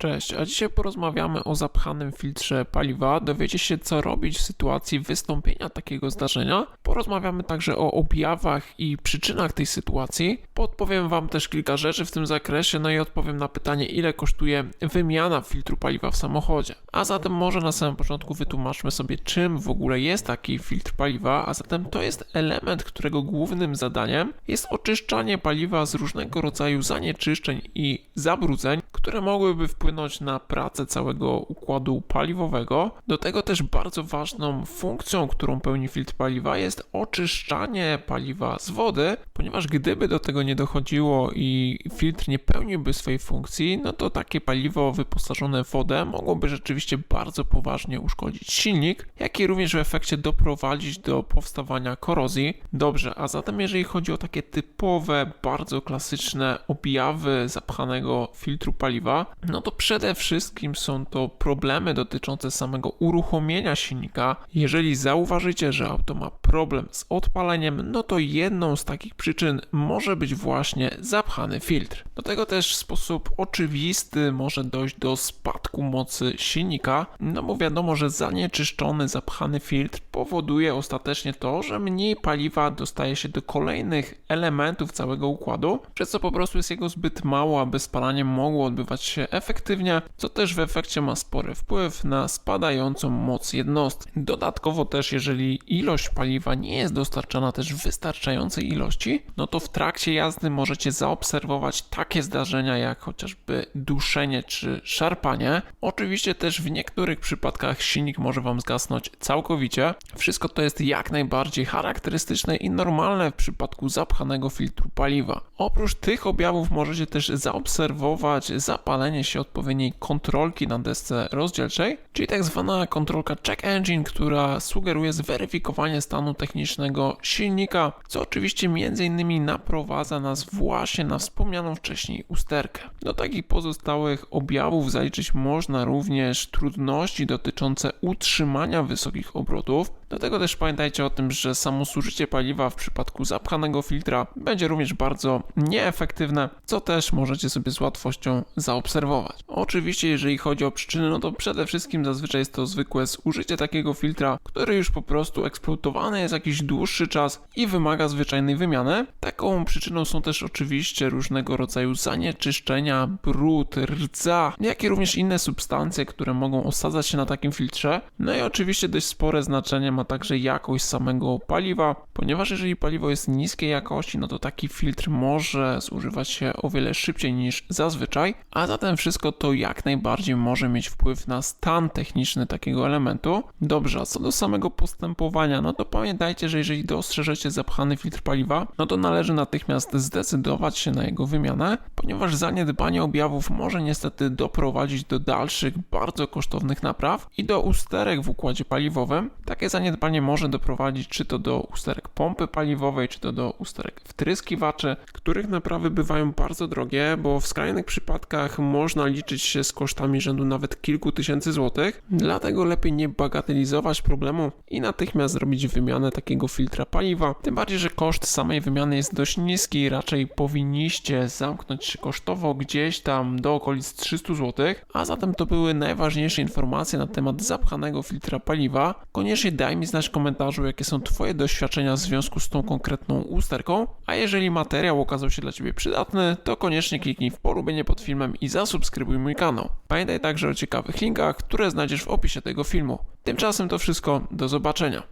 Cześć, a dzisiaj porozmawiamy o zapchanym filtrze paliwa. Dowiecie się, co robić w sytuacji wystąpienia takiego zdarzenia. Porozmawiamy także o objawach i przyczynach tej sytuacji. Podpowiem Wam też kilka rzeczy w tym zakresie, no i odpowiem na pytanie, ile kosztuje wymiana filtru paliwa w samochodzie. A zatem może na samym początku wytłumaczmy sobie, czym w ogóle jest taki filtr paliwa, a zatem to jest element, którego głównym zadaniem jest oczyszczanie paliwa z różnego rodzaju zanieczyszczeń i zabrudzeń, które mogłyby wpłynąć na pracę całego układu paliwowego. Do tego też bardzo ważną funkcją, którą pełni filtr paliwa jest oczyszczanie paliwa z wody, ponieważ gdyby do tego nie dochodziło i filtr nie pełniłby swojej funkcji, no to takie paliwo wyposażone w wodę mogłoby rzeczywiście bardzo poważnie uszkodzić silnik, jak i również w efekcie doprowadzić do powstawania korozji. Dobrze, a zatem jeżeli chodzi o takie typowe, bardzo klasyczne objawy zapchanego filtru paliwa, no to przede wszystkim są to problemy dotyczące samego uruchomienia silnika. Jeżeli zauważycie, że auto ma problem z odpaleniem, no to jedną z takich przyczyn może być właśnie zapchany filtr. Do tego też w sposób oczywisty może dojść do spadku mocy silnika, no bo wiadomo, że zanieczyszczony, zapchany filtr powoduje ostatecznie to, że mniej paliwa dostaje się do kolejnych elementów całego układu, przez co po prostu jest jego zbyt mało, aby spalanie mogło odbywać się efektywnie, co też w efekcie ma spory wpływ na spadającą moc jednostki. Dodatkowo też, jeżeli ilość paliwa nie jest dostarczana też w wystarczającej ilości, no to w trakcie jazdy możecie zaobserwować takie zdarzenia jak chociażby duszenie czy szarpanie. Oczywiście też w niektórych przypadkach silnik może Wam zgasnąć całkowicie. Wszystko to jest jak najbardziej charakterystyczne i normalne w przypadku zapchanego filtru paliwa. Oprócz tych objawów możecie też zaobserwować zapalenie się odpowiedniej kontrolki na desce rozdzielczej, czyli tak zwana kontrolka check engine, która sugeruje zweryfikowanie stanu technicznego silnika, co oczywiście między innymi naprowadza nas właśnie na wspomnianą wcześniej usterkę. Do takich pozostałych objawów zaliczyć można również trudności dotyczące utrzymania wysokich obrotów. Do tego też pamiętajcie o tym, że samo zużycie paliwa w przypadku zapchanego filtra będzie również bardzo nieefektywne, co też możecie sobie z łatwością zaobserwować. Oczywiście, jeżeli chodzi o przyczyny, no to przede wszystkim zazwyczaj jest to zwykłe zużycie takiego filtra, który już po prostu eksploatowany jest jakiś dłuższy czas i wymaga zwyczajnej wymiany. Taką przyczyną są też oczywiście różnego rodzaju zanieczyszczenia, brud, rdza, jak i również inne substancje, które mogą osadzać się na takim filtrze. No i oczywiście dość spore znaczenie ma także jakość samego paliwa, ponieważ jeżeli paliwo jest niskiej jakości, no to taki filtr może zużywać się o wiele szybciej niż zazwyczaj, a zatem wszystko to jak najbardziej może mieć wpływ na stan techniczny takiego elementu. Dobrze, a co do samego postępowania, no to pamiętajcie, że jeżeli dostrzeżecie zapchany filtr paliwa, no to należy natychmiast zdecydować się na jego wymianę, ponieważ zaniedbanie objawów może niestety doprowadzić do dalszych, bardzo kosztownych napraw i do usterek w układzie paliwowym. Takie zaniedbanie może doprowadzić czy to do usterek pompy paliwowej, czy to do usterek wtryskiwaczy, których naprawy bywają bardzo drogie, bo w skrajnych przypadkach można liczyć się z kosztami rzędu nawet kilku tysięcy złotych. Dlatego lepiej nie bagatelizować problemu i natychmiast zrobić wymianę takiego filtra paliwa. Tym bardziej, że koszt samej wymiany jest dość niski, raczej powinniście zamknąć się kosztowo gdzieś tam do okolic 300 zł. A zatem to były najważniejsze informacje na temat zapchanego filtra paliwa. Koniecznie daj mi znać w komentarzu, jakie są Twoje doświadczenia w związku z tą konkretną usterką. A jeżeli materiał okazał się dla Ciebie przydatny, to koniecznie kliknij w polubienie pod filmem i zasubskrybuj mój kanał. Pamiętaj także o ciekawych linkach, które znajdziesz w opisie tego filmu. Tymczasem to wszystko, do zobaczenia.